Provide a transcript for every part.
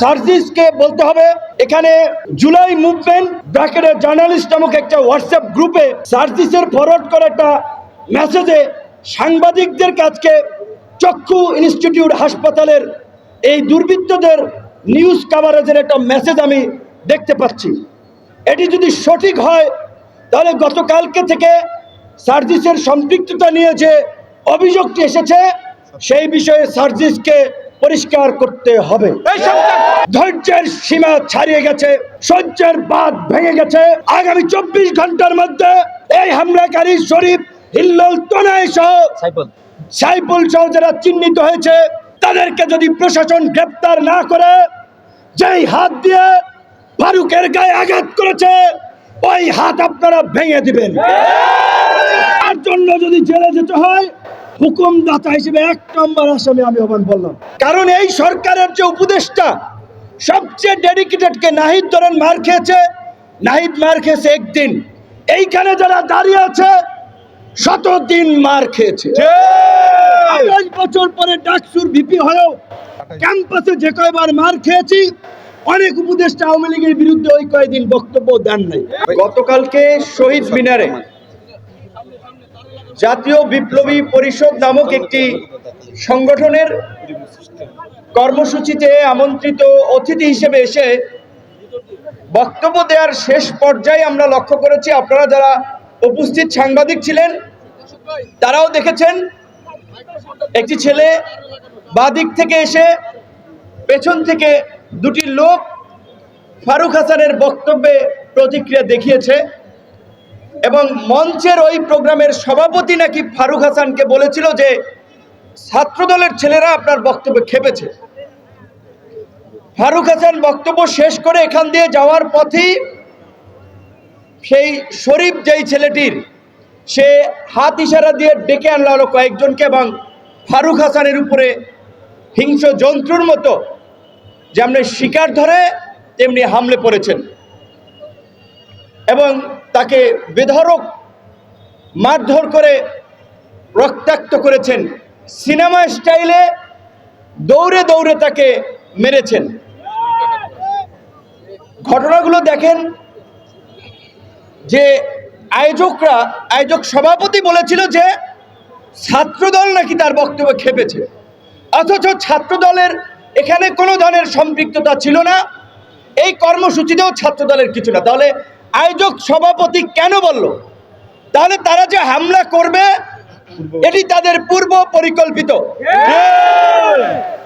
সার্জিসকে বলতে হবে, এখানে জুলাই মুভমেন্ট ব্র্যাকেটে জার্নালিস্ট নামক একটা হোয়াটসঅ্যাপ গ্রুপে সার্জিসের ফরওয়ার্ড করা একটা মেসেজে সাংবাদিকদের কাছকে চক্ষু ইনস্টিটিউট হাসপাতালের এই দুর্বৃত্তদের নিউজ কাভারেজের একটা মেসেজ আমি দেখতে পাচ্ছি। এটি যদি সঠিক হয়, তাহলে গতকালকে থেকে সার্জিসের সম্পৃক্ততা নিয়ে যে অভিযোগটি এসেছে, সেই বিষয়ে সার্জিসকে পরিষ্কার করতে হবে। ধৈর্যের সীমা ছাড়িয়ে গেছে সহ্যের বাদ ভেঙে গেছে। আগামী চব্বিশ ঘণ্টার মধ্যে এই হামলাকারী শরীফ হিল্লোল তোনাই সহ সাইফুল। সহ যারা চিহ্নিত হয়েছে তাদেরকে যদি প্রশাসন গ্রেপ্তার না করে যেই হাত দিয়ে ফারুকের গায়ে আঘাত করেছে ওই হাত আপনারা ভেঙে দিবেন। তার জন্য যদি জেলে যেতে হয় হুকুমদাতা হিসেবে এক নম্বর আসামি আমি হবান বললাম কারণ এই সরকারের যে উপদেষ্টা সবচেয়ে ডেডিকেটেডকে নাহিদ ধরেন মার খেয়েছে নাহিদ মার খেয়েছে একদিন। এইখানে যারা দাঁড়িয়ে আছে শত দিন মার খেয়েছে। আঠাশ বছর পরে ডাকসুর ভিপি হয়েও ক্যাম্পাসে যে কয়বার মার খেয়েছি অনেক উপদেষ্টা আওয়ামী লীগের বিরুদ্ধে ওই কয়দিন বক্তব্য দেন নাই। গতকালকে শহীদ মিনারে জাতীয় বিপ্লবী পরিষদ নামক একটি সংগঠনের কর্মসূচিতে আমন্ত্রিত অতিথি হিসেবে এসে বক্তব্য দেওয়ার শেষ পর্যায়ে আমরা লক্ষ্য করেছি, আপনারা যারা উপস্থিত সাংবাদিক ছিলেন, তারাও দেখেছেন, একটি ছেলে বাদিক থেকে এসে পেছন থেকে দুটি লোক ফারুক হাসানের বক্তব্যে প্রতিক্রিয়া দেখিয়েছে। এবং মঞ্চের ওই প্রোগ্রামের সভাপতি নাকি ফারুক হাসানকে বলেছিল যে ছাত্রদলের ছেলেরা আপনার বক্তব্যে খেপেছে। ফারুক হাসান বক্তব্য শেষ করে এখান দিয়ে যাওয়ার পথেই সেই শরীফ যেই ছেলেটির, সে হাত ইশারা দিয়ে ডেকে আনলো হলো কয়েকজনকে এবং ফারুক হাসানের উপরে হিংস্র জন্তুর মতো যেমনি শিকার ধরে, তেমনি হামলে পড়েছেন। এবং তাকে বেধরক মারধর করে রক্তাক্ত করেছেন। সিনেমা স্টাইলে দৌড়ে দৌড়ে তাকে মেরেছেন। ঘটনাগুলো দেখেন যে আয়োজকরা, আয়োজক সভাপতি বলেছিল যে ছাত্রদল নাকি তার বক্তব্য খেপেছে। অথচ ছাত্রদলের এখানে কোনো ধরনের সম্পৃক্ততা ছিল না। এই কর্মসূচিতেও ছাত্রদলের কিছু না। তাহলে আয়োজক সভাপতি কেন বলল? তাহলে তারা যে হামলা করবে, এটি তাদের পূর্ব পরিকল্পিত।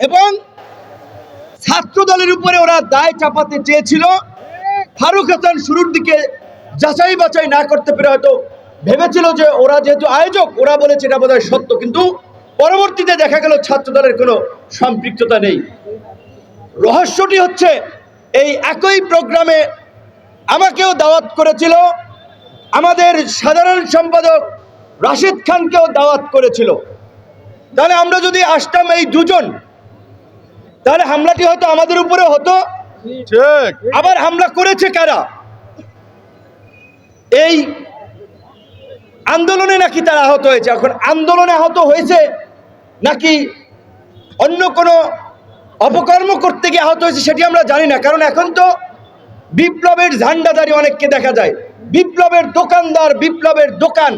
এবং ছাত্র দলের উপরে ওরা দায় চাপাতে চেয়েছিল। ফারুক হাসান শুরুর দিকে যাচাই বাছাই না করতে পেরে হয়তো ভেবেছিল যে ওরা যেহেতু আয়োজক, ওরা বলেছে এটা বোধহয় সত্য, কিন্তু পরবর্তীতে দেখা গেল ছাত্র দলের কোনো সম্পৃক্ততা নেই। রহস্যটি হচ্ছে, এই একই প্রোগ্রামে আমাকেও দাওয়াত করেছিল। আমাদের সাধারণ সম্পাদক রাশিদ খানকেও দাওয়াত করেছিল। তাহলে আমরা যদি আসতাম এই দুজন তাহলে হামলাটি হয়তো আমাদের উপরে হতো। আবার হামলা করেছে কারা? এই আন্দোলনে নাকি তারা আহত হয়েছে? এখন আন্দোলনে আহত হয়েছে নাকি অন্য কোনো অপকর্ম করতে গিয়ে আহত হয়েছে সেটি আমরা জানি না। কারণ এখন তো বিপ্লবের ঝান্ডাদারি অনেককে দেখা যায়। বিপ্লবের দোকানদার বিপ্লবের দোকান।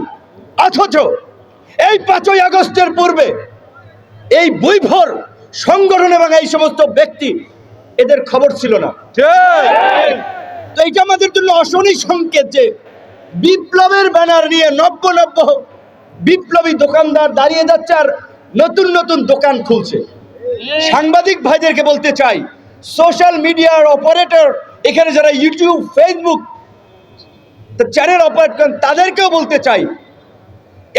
অথচ এই পাঁচই আগস্টের পূর্বে এই বৈভর সংগঠন এবং এই সমস্ত ব্যক্তি এদের খবর ছিল না। তো এইটা আমাদের জন্য অশনি সংকেত যে বিপ্লবের ব্যানার নিয়ে নব্য নব্য বিপ্লবী দোকানদার দাঁড়িয়ে যাচ্ছে আর নতুন নতুন দোকান খুলছে। সাংবাদিক ভাইদেরকে বলতে চাই সোশ্যাল মিডিয়ার অপারেটর এখানে যারা ইউটিউব ফেসবুক চ্যানেল অপারেট করেন, তাদেরকেও বলতে চাই,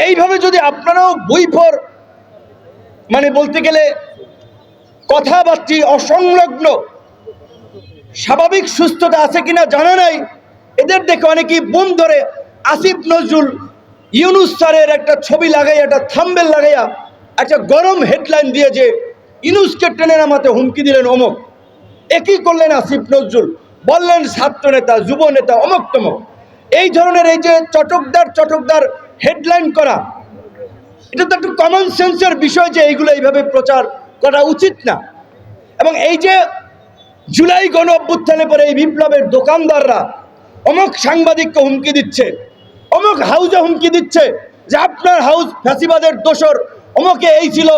এইভাবে যদি আপনারাও বইফর মানে বলতে গেলে কথাবার্তি অসংলগ্ন, স্বাভাবিক সুস্থতা আছে কিনা জানা নাই, এদের দেখে অনেকেই বোম ধরে আসিফ নজরুল ইউনুস স্যারের একটা ছবি লাগাইয়া, একটা থাম্বেল লাগাইয়া, একটা গরম হেডলাইন দিয়ে যে ইউনুসকে টেনে নামাতে হুমকি দিলেন অমুক। একই করলেন আসিফ নজরুল? বললেন, ছাত্র নেতা, যুব নেতা, অমক তমক। এই ধরনের এই যে চটকদার চটকদার হেডলাইন করা, এটা তো একটু কমন সেন্সের বিষয় যে এইগুলো এইভাবে প্রচার করা উচিত না। এবং এই যে জুলাই গণ অভ্যুত্থানে পরে এই বিপ্লবের দোকানদাররা অমুক সাংবাদিককে হুমকি দিচ্ছে, অমুক হাউজে হুমকি দিচ্ছে যে আপনার হাউস ফ্যাসিবাদের দোষর, অমুকে এই ছিল,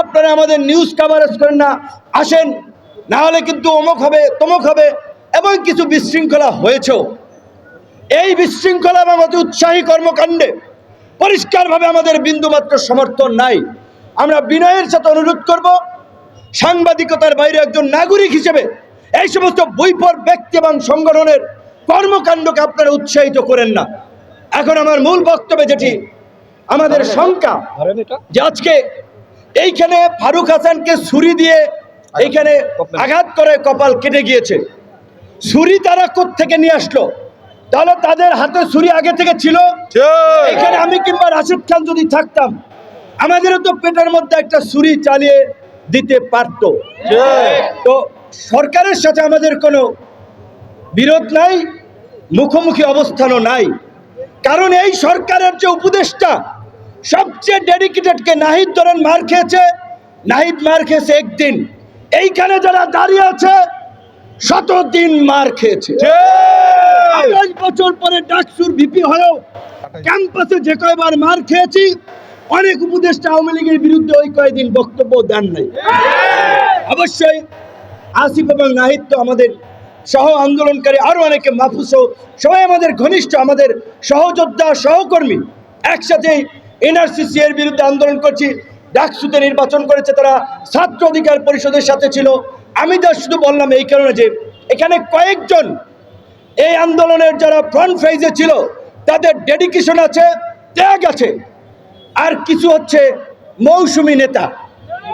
আপনারা আমাদের নিউজ কাভারেজ করেন না, আসেন, না হলে কিন্তু অমুক হবে, তমক হবে। এবং কিছু বিশৃঙ্খলা হয়েছেও। এই বিশৃঙ্খলা এবং অতি উৎসাহী কর্মকাণ্ডে পরিষ্কারভাবে আমাদের বিন্দুমাত্র সমর্থন নাই। আমরা বিনয়ের সাথে অনুরোধ করব সাংবাদিকতার বাইরে একজন নাগরিক হিসেবে এই সমস্ত বৈপর ব্যক্তি এবং সংগঠনের কর্মকাণ্ডকে আপনারা উৎসাহিত করেন না। এখন আমার মূল বক্তব্যে যেটি আমাদের শঙ্কা যে আজকে এইখানে ফারুক হাসানকে ছুরি দিয়ে এইখানে আঘাত করে কপাল কেটে গিয়েছে। ছুরি তারা থেকে নিয়ে আসলো? তাহলে তাদের হাতে ছুরি আগে থেকে ছিল? এখানে আমি কিংবা রাশিদ খান যদি থাকতাম আমাদেরও তো পেটের মধ্যে একটা ছুরি চালিয়ে দিতে পারতো। তো সরকারের সাথে আমাদের কোনো বিরোধ নাই মুখোমুখি অবস্থানও নাই। কারণ এই সরকারের যে উপদেষ্টা সবচেয়ে ডেডিকেটেডকে নাহিদ ধরেন মার খেয়েছে নাহিদ মার খেয়েছে একদিন। এইখানে যারা দাঁড়িয়ে আছে শত দিন মার খেয়েছে। আঠাশ বছর পরে ডাকসুর ভিপি হয়েও ক্যাম্পাসে যে কয়বার মার খেয়েছি অনেক উপদেষ্টা আওয়ামী লীগের বিরুদ্ধে ওই কয়েকদিন বক্তব্য দেন নাই। অবশ্যই আসিফ এবং নাহিদ তো আমাদের সহ আন্দোলনকারী আরও অনেকে মাহফুসও সবাই আমাদের ঘনিষ্ঠ আমাদের সহযোদ্ধা সহকর্মী। একসাথে এনআরসিসি এর বিরুদ্ধে আন্দোলন করছি। ডাকসুতে নির্বাচন করেছে তারা ছাত্র অধিকার পরিষদের সাথে ছিল। আমি যা শুধু বললাম এই কারণে যে এখানে কয়েকজন এই আন্দোলনের যারা ফ্রন্ট ফেজে ছিল তাদের ডেডিকেশন আছে ত্যাগ আছে। আর কিছু হচ্ছে মৌসুমী নেতা।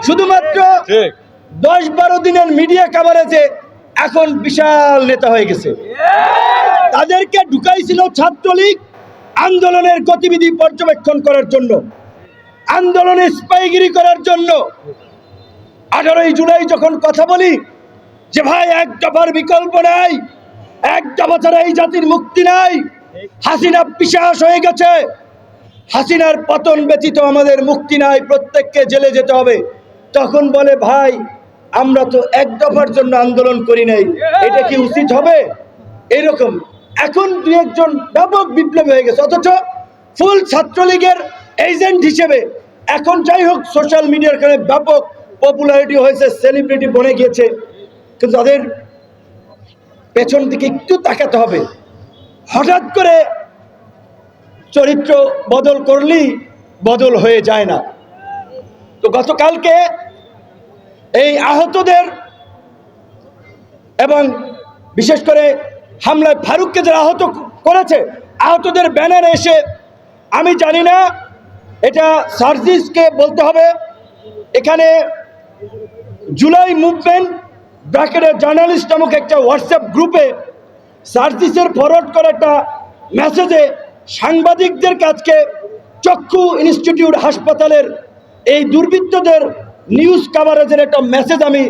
শুধুমাত্র দশ বারো দিনের মিডিয়া কাভারেজে এখন বিশাল নেতা হয়ে গেছে। তাদেরকে ঢুকাইছিল ছাত্রলীগ আন্দোলনের গতিবিধি পর্যবেক্ষণ করার জন্য আন্দোলনে স্পাইগিরি করার জন্য। আঠারোই জুলাই যখন কথা বলি, যে ভাই, এক দফার বিকল্প নাই, এক ছাড়া এই জাতির মুক্তি নাই। হাসিনা পিসাস হয়ে গেছে। হাসিনার পতন ব্যতীত আমাদের মুক্তি নাই, প্রত্যেককে জেলে যেতে হবে। তখন বলে, ভাই, আমরা তো এক দফার জন্য আন্দোলন করি নাই। এটা কি উচিত হবে? এরকম। এখন দু একজন ব্যাপক বিপ্লবী হয়ে গেছে। অথচ ফুল ছাত্রলীগের এজেন্ট হিসেবে এখন যাই হোক সোশ্যাল মিডিয়ার কারণে ব্যাপক পপুলারিটি হয়েছে সেলিব্রিটি বনে গিয়েছে। কিন্তু তাদের পেছন দিকে একটু তাকাতে হবে, হঠাৎ করে চরিত্র বদল করলেই বদল হয়ে যায় না। তো গতকালকে এই আহতদের এবং বিশেষ করে হামলায় ফারুককে যারা আহত করেছে, আহতদের ব্যানার এসে আমি জানি না, এটা সার্জিসকে বলতে হবে। এখানে জুলাই মুভমেন্ট ব্র্যাকেটের জার্নালিস্ট নামক একটা হোয়াটসঅ্যাপ গ্রুপে সার্জিসের ফরওয়ার্ড করা একটা মেসেজে সাংবাদিকদের কাছকে চক্ষু ইনস্টিটিউট হাসপাতালের এই দুর্বৃত্তদের নিউজ কাভারেজের একটা মেসেজ আমি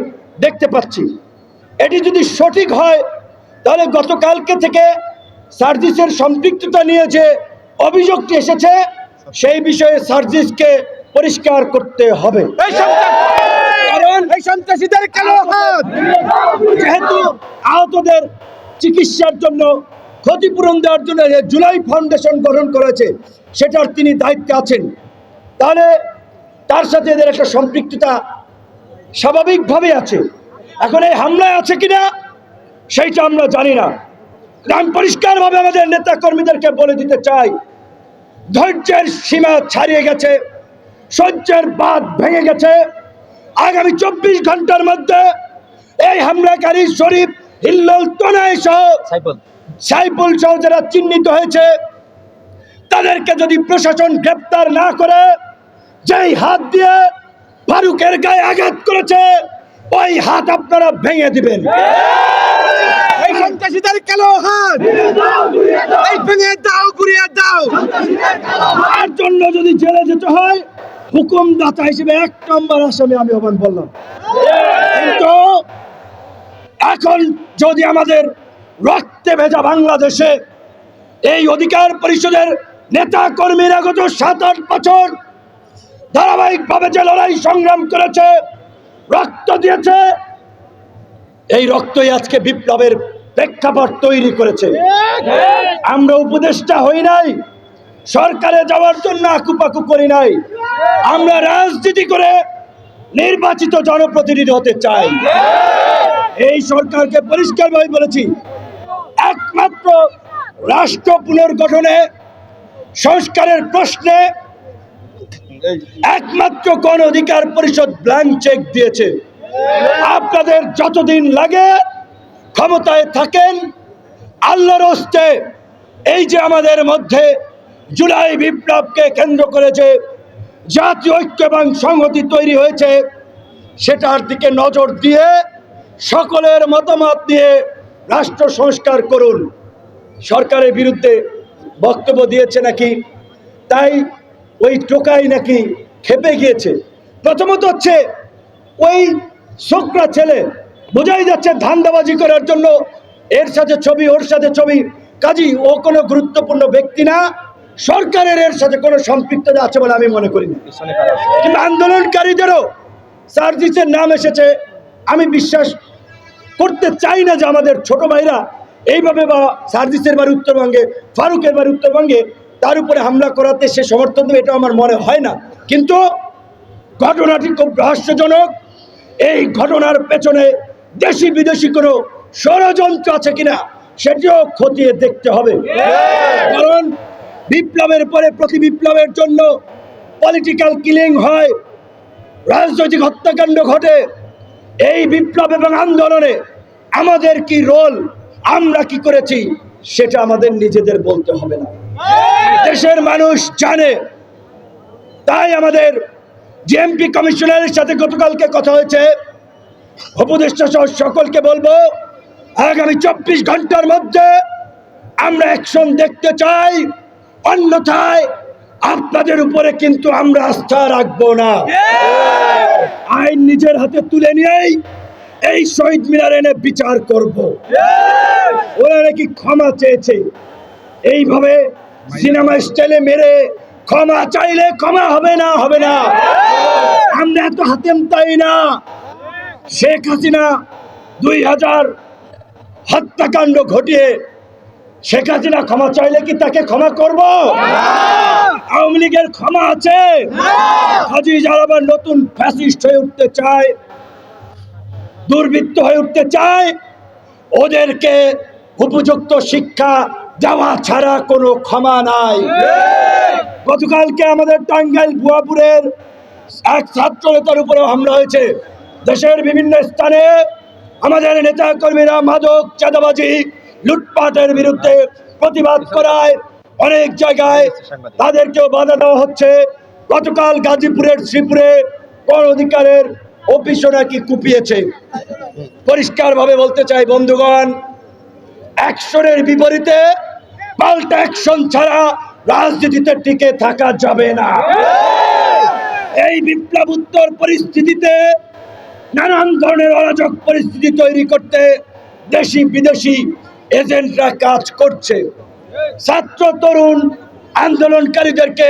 দেখতে পাচ্ছি। এটি যদি সঠিক হয়, তাহলে গতকালকে থেকে সার্জিসের সম্পৃক্ততা নিয়ে যে অভিযোগটি এসেছে, সেই বিষয়ে সার্জিসকে পরিষ্কার করতে হবে। এই সন্ত্রাস সন্ত্রাসীদের কালো হাত যেহেতু আহতদের চিকিৎসার জন্য, ক্ষতিপূরণ দেওয়ার জন্য যে জুলাই ফাউন্ডেশন গঠন করেছে, সেটার তিনি দায়িত্বে আছেন। তাহলে তার সাথে এদের একটা সম্পৃক্ততা স্বাভাবিকভাবে আছে। এখন এই হামলায় আছে কিনা, সেইটা আমরা জানি না। আমি পরিষ্কারভাবে আমাদের নেতা কর্মীদেরকে বলে দিতে চাই, ধৈর্যের সীমা ছাড়িয়ে গেছে, সহ্যের বাদ ভেঙে গেছে। আগামী চব্বিশ ঘণ্টার মধ্যে এই হামলাকারী শরীফ হিল্লোল তনাই সহ সাইফুল। সহ যারা চিহ্নিত হয়েছে তাদেরকে যদি প্রশাসন গ্রেপ্তার না করে যেই হাত দিয়ে ফারুকের গায়ে আঘাত করেছে ওই হাত আপনারা ভেঙে দিবেন। সন্ত্রাসীদের কালো হাত। ভেঙে দাও, গুড়িয়ে দাও। তার জন্য যদি জেলে যেতে হয়, হুকুমদাতা হিসেবে এক নম্বর আসামি আমি হবেন বললাম। কিন্তু এখন যদি আমাদের রক্তে ভেজা বাংলাদেশে এই অধিকার পরিষদের নেতা কর্মীরা গত সাত, আট বছর ধারাবাহিকভাবে যে লড়াই সংগ্রাম করেছে, রক্ত দিয়েছে, এই রক্তই আজকে বিপ্লবের প্রেক্ষাপট তৈরি করেছে। আমরা উপদেষ্টা হই নাই, সরকারে যাওয়ার জন্য আকুপাকু করি নাই। আমরা রাজনীতি করে নির্বাচিত জনপ্রতিনিধি হতে চাই। এই সরকারকে পরিষ্কারভাবে বলেছি, একমাত্র রাষ্ট্র পুনর্গঠনে সংস্কারের প্রশ্নে একমাত্র গণ অধিকার পরিষদ ব্ল্যাঙ্ক চেক দিয়েছে। আপনাদের যতদিন লাগে ক্ষমতায় থাকেন, আল্লাহর হস্তে এই যে আমাদের মধ্যে জুলাই বিপ্লবকে কেন্দ্র করেছে, জাতীয় ঐক্য এবং সংহতি তৈরি হয়েছে, সেটার দিকে নজর দিয়ে সকলের মতামত দিয়ে রাষ্ট্র সংস্কার করুন। সরকারের বিরুদ্ধে বক্তব্য দিয়েছে নাকি? তাই ওই টোকাই নাকি খেপে গিয়েছে। প্রথমত হচ্ছে ওই শোকরা ছেলে বোঝাই যাচ্ছে ধান্দাবাজি করার জন্য। এর সাথে ছবি, ওর সাথে ছবি। কাজী, ও কোনো গুরুত্বপূর্ণ ব্যক্তি না। সরকারের এর সাথে কোনো সম্পৃক্ততা আছে বলে আমি মনে করি না কিন্তু আন্দোলনকারীদেরও সার্জিসের নাম এসেছে। আমি বিশ্বাস করতে চাই না যে আমাদের ছোট ভাইরা এইভাবে বা সার্জিসের বাড়ি উত্তরবঙ্গে, ফারুকের বাড়ি উত্তরবঙ্গে তার উপরে হামলা করাতে সে সমর্থন দেবে, এটা আমার মনে হয় না। কিন্তু ঘটনাটি খুব রহস্যজনক। এই ঘটনার পেছনে দেশি বিদেশি কোনো ষড়যন্ত্র আছে কিনা সেটিও খতিয়ে দেখতে হবে। কারণ বিপ্লবের পরে প্রতি বিপ্লবের জন্য পলিটিক্যাল কিলিং হয় রাজনৈতিক হত্যাকাণ্ড ঘটে। এই বিপ্লব এবং আন্দোলনে আমাদের কি রোল আমরা কি করেছি সেটা আমাদের নিজেদের বলতে হবে না। দেশের মানুষ জানে। তাই আমাদের জিএমপি কমিশনারের সাথে গতকালকে কথা হয়েছে। উপদেষ্টা সহ সকলকে বলব আগামী চব্বিশ ঘণ্টার মধ্যে আমরা অ্যাকশন দেখতে চাই অন্যথায় আপনাদের উপরে কিন্তু আমরা আস্থা রাখব না। আইন নিজের হাতে তুলে নিয়েই এই শহীদ মিনার এনে বিচার করব। ওরা নাকি ক্ষমা চেয়েছে? এইভাবে সিনেমা স্টাইলে মেরে ক্ষমা চাইলে ক্ষমা হবে না হবে না। আমরা এত হাতেম তাই না? শেখ হাসিনা দুই হাজার হত্যাকাণ্ড ঘটিয়ে শেখ হাসিনা ক্ষমা চাইলে কি তাকে ক্ষমা করব? আওয়ামী লীগের ক্ষমা আছে। আবার নতুন ফ্যাসিস্ট হয়ে উঠতে চায়, দুর্বৃত্ত হয়ে উঠতে চায়। ওদেরকে উপযুক্ত শিক্ষা দেওয়া ছাড়া কোনো ক্ষমা নাই। গতকালকে আমাদের টাঙ্গাইল ভুয়াপুরের এক ছাত্র নেতার উপরেও হামলা হয়েছে। দেশের বিভিন্ন স্থানে আমাদের নেতা কর্মীরা মাদক, চাঁদাবাজি, লুটপাটের বিরুদ্ধে প্রতিবাদ করায় অনেক জায়গায় তাদেরকেও বাধা দেওয়া হচ্ছে। গতকাল গাজীপুরের শ্রীপুরে গণ অধিকারের অফিসও নাকি কুপিয়েছে। পরিষ্কারভাবে বলতে চাই, বন্ধুগণ, অ্যাকশনের বিপরীতে পাল্টা অ্যাকশন ছাড়া রাজনীতিতে টিকে থাকা যাবে না। এই বিপ্লব উত্তর পরিস্থিতিতে নানান ধরনের অরাজক পরিস্থিতি তৈরি করতে দেশি বিদেশি এজেন্টরা কাজ করছে। ছাত্র তরুণ আন্দোলনকারীদেরকে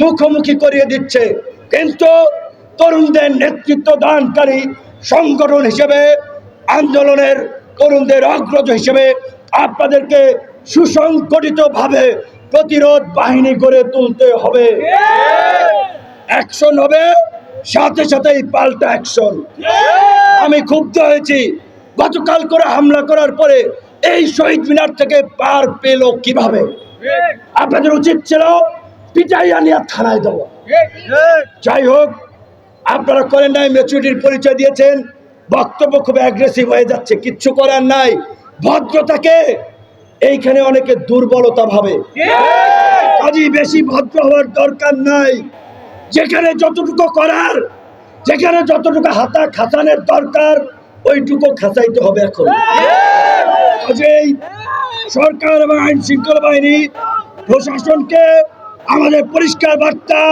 মুখোমুখি করিয়ে দিচ্ছে। কিন্তু তরুণদের নেতৃত্ব দানকারী সংগঠন হিসেবে আন্দোলনের তরুণদের অগ্রজ হিসেবে আপনাদেরকে সুসংগঠিতভাবে প্রতিরোধ বাহিনী গড়ে তুলতে হবে। অ্যাকশন হবে সাথে সাথেই পাল্টা অ্যাকশন আমি ক্ষুব্ধ হয়েছি। গতকাল করে হামলা করার পরে এই শহীদ মিনার থেকে পার পেল কীভাবে? আপনাদের উচিত ছিল পিটাইয়া নিয়ে থানায় দেওয়া। যাই হোক, আপনারা করেন নাই ম্যাচুরিটির পরিচয় দিয়েছেন। বক্তব্য খুব অ্যাগ্রেসিভ হয়ে যাচ্ছে, কিচ্ছু করার নাই। ভদ্রতাকে এইখানে অনেকে দুর্বলতা ভাবে। কাজী বেশি ভদ্র হওয়ার দরকার নাই। যেখানে যতটুকু করার, যেখানে যতটুকু হাতা খাসানের দরকার, ওইটুকু খাসাইতে হবে এখন। সরকার এবং আইন শৃঙ্খলা বাহিনী, প্রশাসনকে আমাদের পরিষ্কার বার্তা